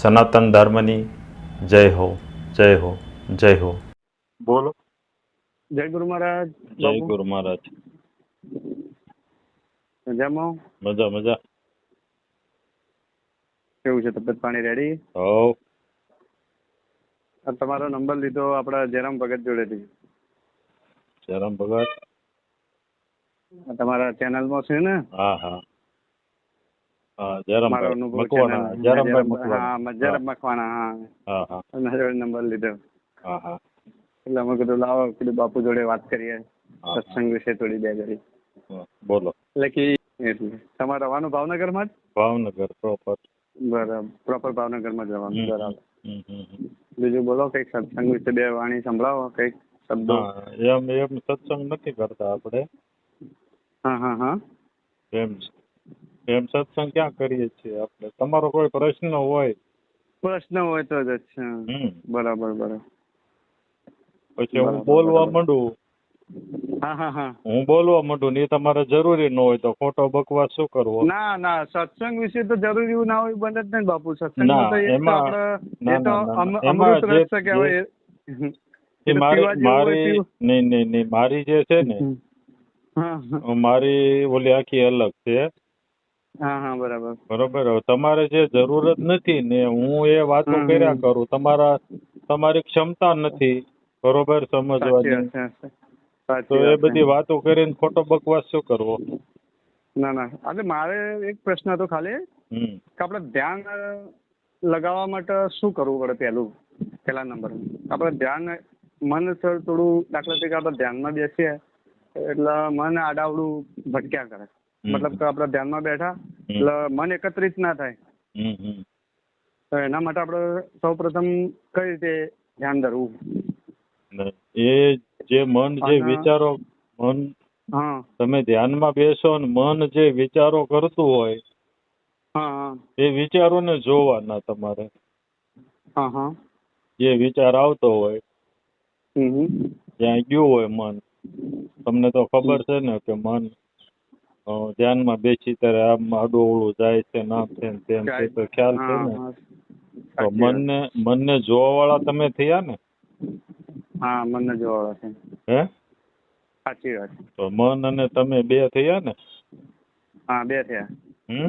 સનાતન ધર્મની જય હો જય હો જય હો. બોલો. જય ગુરુ મહારાજ જય ગુરુ મહારાજ. મજામાં? મજા મજા. કેવું છે તબિયત પાણી રેડી હોવ તમારો નંબર લીધો આપણા જયરામ ભગત જોડેથી. જયરામ ભગત? તમારા ચેનલમાં છે ને? હા હા. મારો અનુભવ મકવાણા હા મકવાણા. હા હા. હા. જોડે નંબર લીધો. હા હા. એટલે અમે કીધું લાવો કીધું બાપુ જોડે વાત કરીએ. સત્સંગ વિશે થોડી બે ઘડી. બોલો. એટલે કે એટલે તમારે રહેવાનું ભાવનગરમાં જ? ભાવનગર પ્રોપર બરાબર પ્રોપર ભાવનગરમાં જ રહેવાનું બરાબર. બીજું બોલો કંઈક સત્સંગ વિશે બે વાણી સંભળાવો કંઈક શબ્દો. એમ એમ સત્સંગ નથી કરતા આપણે. હા હા હા. એમ એમ સત્સંગ ક્યાં કરીએ છીએ આપણે? તમારો કોઈ પ્રશ્ન હોય. પ્રશ્ન હોય તો જ અચ્છા બરાબર બરાબર. પછી હું બોલવા. માંડું. હા બોલવા માંડું ને તમારે જરૂરી ન હોય તો ખોટો બકવાસ શું કરવો? ના ના સત્સંગ વિશે તો જરૂરી ના હોય બને જ નહીં બાપુ. સત્સંગ તો એ તો આપણે અમૃત રસ કહેવાય મારી. નહીં નહીં નહીં મારી જે છે ને. મારી ઓલી આખી અલગ છે. હા હા બરાબર. બરોબર. હવે તમારે જે જરૂરત નથી ને હું એ વાતો કર્યા કરું તમારા તમારી ક્ષમતા નથી. બરોબર સમજવાની. તો એ બધી વાતો કરીને ખોટો બકવાસ શું કરવો? ના ના. એટલે મારે એક પ્રશ્ન હતો ખાલી. કે આપણે ધ્યાન લગાવવા માટે શું કરવું પડે પહેલું? પહેલા નંબર. આપણે ધ્યાન મન સર થોડું દાખલા તરીકે આપણે ધ્યાનમાં બેસીએ એટલે મન આડાવડું ભટક્યા કરે. મતલબ કે આપણે ધ્યાનમાં બેઠા એટલે મન એકત્રિત ના થાય. તો એના માટે આપણે સૌ પ્રથમ કઈ રીતે ધ્યાન ધરવું? એ જે મન જે વિચારો મન તમે ધ્યાનમાં બેસો ને મન જે વિચારો કરતું હોય એ વિચારોને જોવાના તમારે. હા હા. જે વિચાર આવતો હોય. જ્યાં ગયું હોય મન તમને તો ખબર છે ને કે મન ધ્યાનમાં બેસી ત્યારે આમ આડું અવળું જાય છે નામ છે ને તેમ છે તો ખ્યાલ છે ને? તો. મનને મનને જોવા વાળા તમે થયા ને? હા મનને જોવાળા છે. હે? સાચી વાત. તો મન અને તમે બે થયા ને? હા બે થયા. હમ?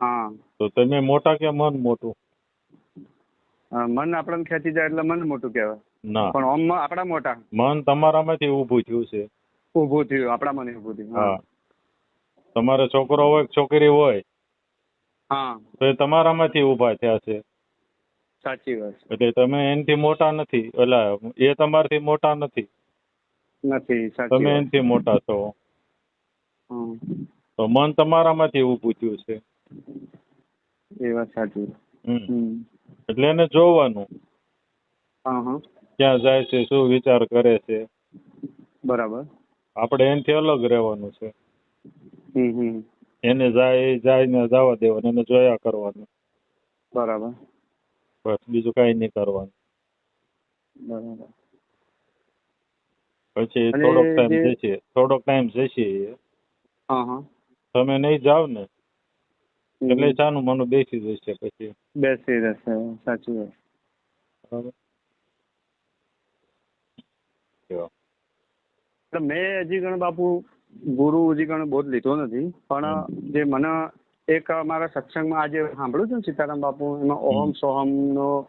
હા. તો તમે મોટા કે મન મોટું? મન આપણને ખેંચી જાય એટલે મન મોટું કહેવાય. ના. પણ ઓમ આપણા મોટા. મન તમારામાંથી ઊભું થયું છે. ઊભું થયું આપણા મને ઊભું થયું હા. તમારે છોકરો હોય કે છોકરી હોય હા. તો એ તમારામાંથી ઊભા થયા છે. સાચી વાત એટલે તમે એનથી મોટા નથી એટલે એ તમારથી મોટા નથી. નથી સાચી તમે એનથી મોટા છો. તો મન તમારામાંથી ઊભું થયું છે. એ વાત સાચી. એટલે એને જોવાનું. ક્યાં જાય છે શું વિચાર કરે છે. બરાબર. આપણે એનથી અલગ રહેવાનું છે. એને જાય જાય ને જવા દેવાનું એને જોયા કરવાનું. બરાબર. બસ બીજું કઈ નહીં કરવાનું. બરાબર. પછી થોડોક ટાઈમ જશે થોડોક ટાઈમ જશે તમે નહીં જાવ ને એટલે ચાનું મનું બેસી જશે પછી. બેસી રહેશે સાચી વાત. મેં હજી ગણ બાપુ ગુરુ હજી ગણ બોધ લીધો નથી પણ જે મને એક મારા સત્સંગમાં આજે સાંભળ્યું છે ને સીતારામ બાપુ એમાં ઓહમ સોહમ નો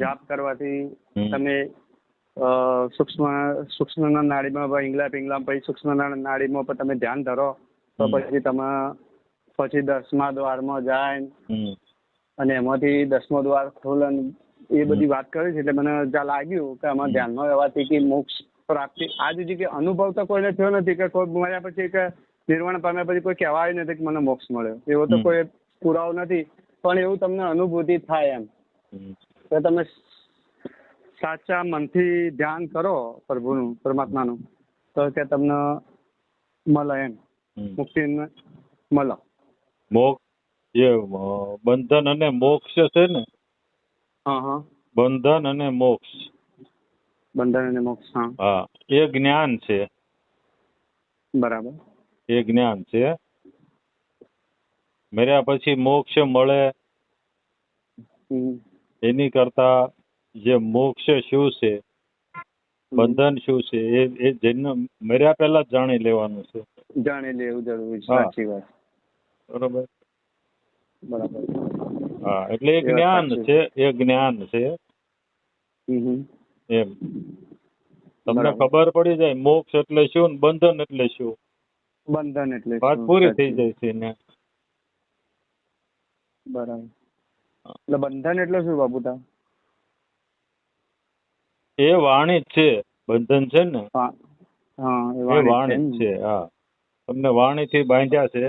જાપ કરવાથી તમે સૂક્ષ્મ સૂક્ષ્મ નાડીમાં ઈંગલા પિંગલા પછી સૂક્ષ્મ નાડીમાં પર તમે ધ્યાન ધરો તો પછી તમે પછી દસમા દ્વારમાં જાય અને એમાંથી દસમો દ્વાર ખોલે એ બધી વાત કરી છે એટલે મને જ્યાં લાગ્યું કે આમાં. ધ્યાનમાં રહેવાથી કે મોક્ષ પ્રાપ્તિ. આજ સુધી કે અનુભવ તો કોઈને થયો નથી કે કોઈ મળ્યા પછી કે નિર્વાણ પામ્યા પછી કોઈ કહેવાય નથી કે મને મોક્ષ મળ્યો. એવો તો કોઈ પુરાવો નથી પણ એવું તમને અનુભૂતિ થાય એમ. કે તમે સાચા મનથી ધ્યાન કરો પ્રભુનું પરમાત્માનું તો કે તમને મળે એમ. મુક્તિ મળે. મોક્ષ જે બંધન અને મોક્ષ છે ને? હા હા. બંધન અને મોક્ષ. બંધન અને મોક્ષ હા એ જ્ઞાન છે. બરાબર. એ જ્ઞાન છે. મર્યા પછી મોક્ષ મળે. એની કરતા જે મોક્ષ શું છે? બંધન શું છે? એ એ જન્મ મર્યા પહેલા જ જાણી લેવાનું છે. જાણી લેવું જરૂરી છે. સાચી વાત. બરોબર. બરાબર. હા એટલે એ જ્ઞાન છે. એ જ્ઞાન છે. હમ. એમ. તમને ખબર પડી જાય મોક્ષ એટલે શું બંધન એટલે શું? બંધન એટલે વાત? પૂરી. થઈ જાય છે ને. બરાબર. એટલે બંધન એટલે શું બાબુતા એ વાણી છે. બંધન છે ને? હા. એ વાણી વાણી છે છે હા. તમને વાણીથી બાંધ્યા છે?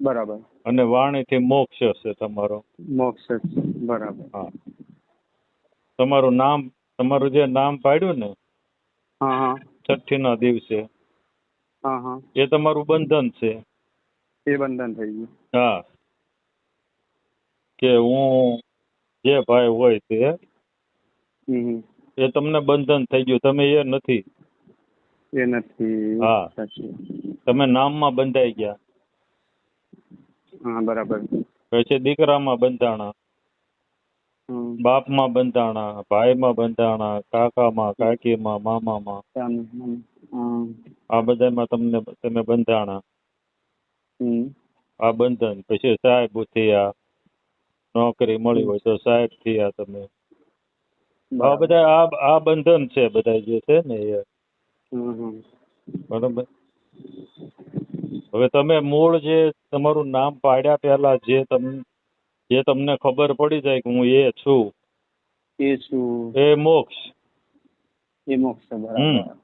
બરાબર. અને વાણી થી મોક્ષ છે તમારો. મોક્ષ બરાબર. હા. તમારું નામ તમારું જે નામ પાડ્યું ને છઠ્ઠી ના દિવસે એ તમારું બંધન છે. એ બંધન થઈ ગયું. હા. કે હું જે ભાઈ હોય તે. એ તમને બંધન થઈ ગયું. તમે એ નથી. એ નથી. હા. તમે નામમાં બંધાઈ ગયા. હા બરાબર. પછી દીકરામાં બંધાણા. બાપમાં બંધાણા ભાઈમાં બંધાણા કાકામાં કાકીમાં મામામાં. આ બધામાં તમને તમે બંધાણા. આ બંધન પછી સાહેબ થયા નોકરી મળી હોય તો સાહેબ થયા તમે. આ બધા આ આ બંધન છે બધા જે છે ને એ. બરોબર? હવે તમે મૂળ જે તમારું નામ પાડ્યા પહેલા જે તમ જે તમને ખબર પડી જાય કે હું એ છું. એ છું. એ મોક્ષ. એ મોક્ષ બરાબર.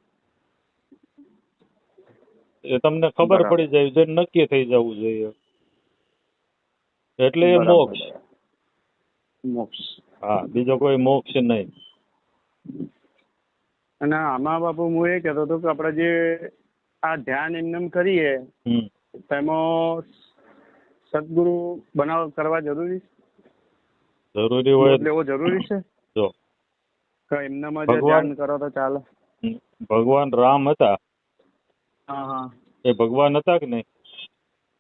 એ તમને ખબર પડી જાય છે નક્કી થઈ જવું જોઈએ. એટલે એ મોક્ષ. મોક્ષ. હા બીજો કોઈ મોક્ષ નહીં. અને આમાં બાપુ હું એ કહેતો હતો કે આપણે જે આ ધ્યાન એમને કરીએ તેમાં સદગુરુ બનાવ કરવા જરૂરી? જરૂરી હોય લેવો જરૂરી છે? જો. એમનામાં જે ધ્યાન કરો તો ચાલે? ભગવાન રામ હતા. હા હા. એ ભગવાન હતા કે નહીં?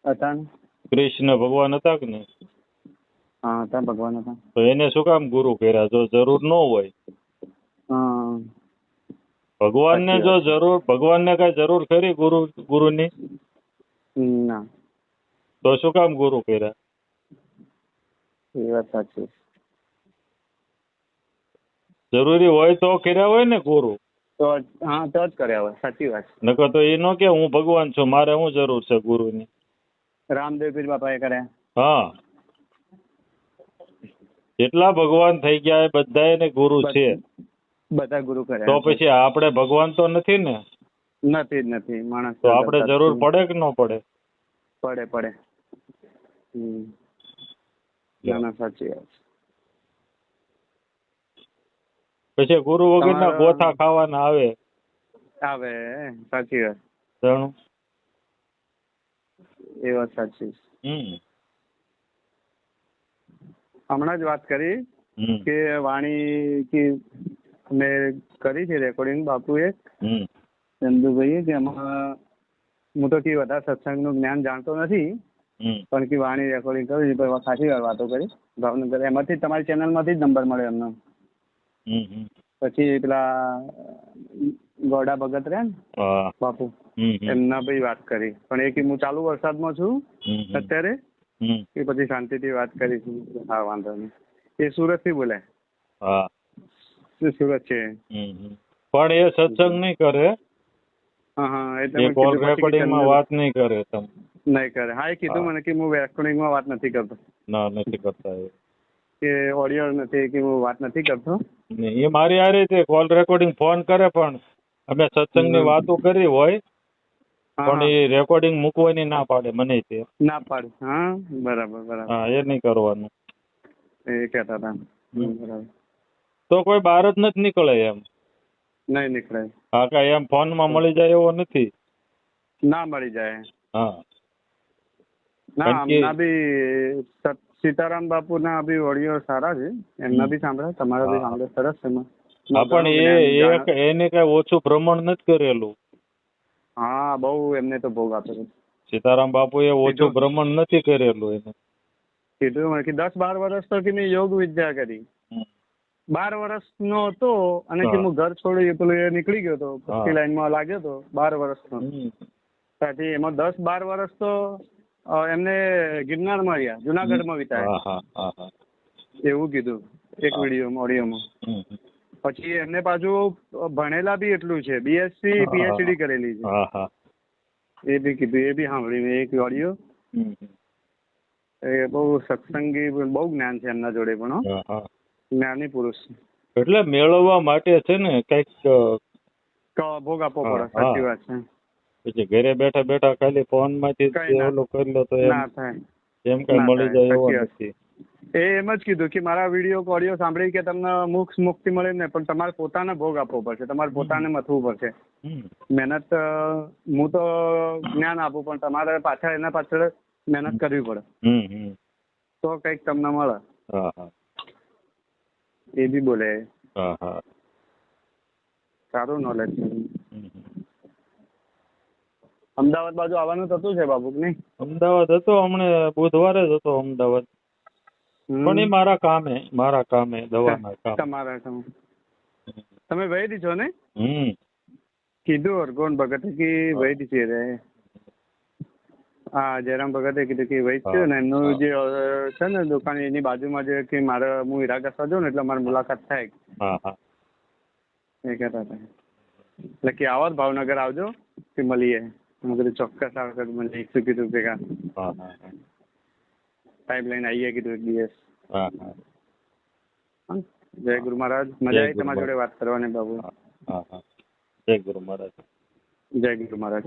હતા કૃષ્ણ ભગવાન હતા કે નહીં? હા હતા ભગવાન હતા. તો એને શું કામ ગુરુ કર્યા? જો જરૂર ન હોય. હા. ભગવાનને સાચી જો જરૂર ભગવાન જરૂર ભગવાનને કઈ જરૂર ખરી ગુરુ ગુરુની? ના. તો શું કામ ગુરુ કર્યા? એ વાત સાચી. જરૂરી હોય તો કર્યા હોય ને ગુરુ. તો હા તો જ કર્યા હોય સાચી વાત. નકર તો એ નો કે હું ભગવાન છું મારે શું જરૂર છે ગુરુની? રામદેવ પીર બાપાએ કર્યા. હા. જેટલા ભગવાન થઈ ગયા એ બધા એને ગુરુ છે. બધા ગુરુ કર્યા તો પછી આપણે ભગવાન તો નથી ને? નથી જ નથી. માણસ તો આપણે જરૂર પડે કે ન પડે? પડે પડે. ના ના સાચી વાત પછી ગુરુ વગર ના ગોથા ખાવાના આવે? આવે સાચી વાત. જાણું? એ વાત સાચી હમણાં જ વાત કરી કે વાણી કે મેં કરી છે રેકોર્ડિંગ બાપુએ. ચંદુભાઈએ કે એમાં હું તો કે વધારે સત્સંગનું જ્ઞાન જાણતો નથી. હમ. પણ કે વાણી રેકોર્ડિંગ કરી છે પણ ખાસી વાર વાતો કરી. ભાવનગર એમાંથી તમારી ચેનલમાંથી જ નંબર મળ્યો એમનો. પછી પેલા ગોડા ભગત રે બાપુ. એમના ભાઈ વાત કરી. પણ એ કે હું ચાલુ વરસાદમાં છું અત્યારે એ પછી શાંતિથી વાત કરી. હા વાંધો નહીં. એ સુરતથી બોલે સુરત છે. પણ એ સત્સંગ નહીં કરે. હા હા એટલે કોલ રેકોર્ડિંગમાં વાત નહીં કરે તમે. નહીં કરે. હા એ કીધું મને કે હું રેકોર્ડિંગમાં વાત નથી કરતો. ના નથી કરતા એ. કે ઓડિયો નથી કે હું વાત નથી કરતો. એ મારી આ રીતે કોલ રેકોર્ડિંગ ફોન કરે પણ અમે સત્સંગની. વાતો કરી હોય પણ. એ રેકોર્ડિંગ મૂકવાની ના પાડે મને તે ના પાડે. હા બરાબર બરાબર. હા એ નહીં કરવાનું. એ કહેતા હતા. બરાબર. તો કોઈ બહાર જ નથી નીકળે એમ. નહીં નીકળે. હા કાંઈ એમ ફોનમાં મળી જાય એવો નથી? ના મળી જાય. હા. ના કે- બી સત- સીતારામ બાપુના બી ઓડિયો સારા છે. એમના બી સાંભળ્યા તમારા બી. સાંભળે સરસ છે પણ એ એને કઈ ઓછું ભ્રમણ નથી કરેલું. હા બહુ એમને તો ભોગ આપેલો સીતારામ બાપુએ ઓછું ભ્રમણ નથી કરેલું એને. કીધું મને કે દસ બાર વર્ષ તો કે મેં યોગ વિદ્યા કરી. બાર વર્ષનો હતો અને હું. ઘર છોડી પેલું એ નીકળી ગયો હતો. પછી લાઈનમાં લાગ્યો હતો બાર વર્ષનો. નો ત્યાંથી એમાં દસ બાર વર્ષ તો એમને ગિરનારમાં રહ્યા જુનાગઢમાં વિતાયા. હા એવું કીધું એક. વીડિયો ઓડિયોમાં. પછી એમને પાછું ભણેલા બી એટલું છે બીએસસી. પીએચડી કરેલી છે. એ બી કીધું એ બી સાંભળ્યું મેં એક ઓડિયો. એ બહુ સત્સંગી બહુ જ્ઞાન છે એમના જોડે પણ જ્ઞાની પુરુષ. એટલે મેળવવા માટે છે ને કંઈક ભોગ આપવો પડે સાચી વાત છે. પછી ઘરે બેઠા બેઠા ખાલી ફોનમાંથી ઓલું કરી લો તો એમ કઈ મળી જાય એવો નથી. એ એમ જ કીધું કે મારા વીડિયો ઓડિયો સાંભળી કે તમને મુખ મુક્તિ મળે ને પણ તમારે પોતાને ભોગ આપવો પડશે તમારે પોતાને મથવું પડશે. મહેનત હું તો જ્ઞાન આપું પણ તમારે પાછળ એના પાછળ મહેનત કરવી પડે. તો કંઈક તમને મળે. એ બી બોલે. હા હા. સારું નોલેજ છે. અમદાવાદ બાજુ આવવાનું થતું છે બાબુક નહીં? અમદાવાદ હતો હમણે બુધવારે જ હતો અમદાવાદ. પણ એ મારા કામે મારા કામે દવાના કામ. તમારા કામ. તમે વૈદ છો ને? હમ. કીધું અર્ગોન ભગત કે વૈદ છે રે. હા જયરામ ભગતે કીધું કે વૈદ છે ને એમનું હા. જે અ, છે ને દુકાન એની બાજુમાં જે કે મારે હું હીરા ઘસવા જાઉં ને એટલે મારી મુલાકાત થાય. હા હા. એ કહેતા હતા. એટલે કે આવો જ ભાવનગર આવજો કે મળીએ. મેં કીધું ચોક્કસ આ વખત મળીશું કીધું ભેગા હા હા હા. ટાઈમ લઈને આવીએ કીધું એક દિવસ. હા હા. હં? જય ગુરુ મહારાજ. જય મજા આવી ગુરુ તમારી જોડે વાત કરવાની બાબુ. હા હા હા. જય ગુરુ મહારાજ. જય ગુરુ મહારાજ.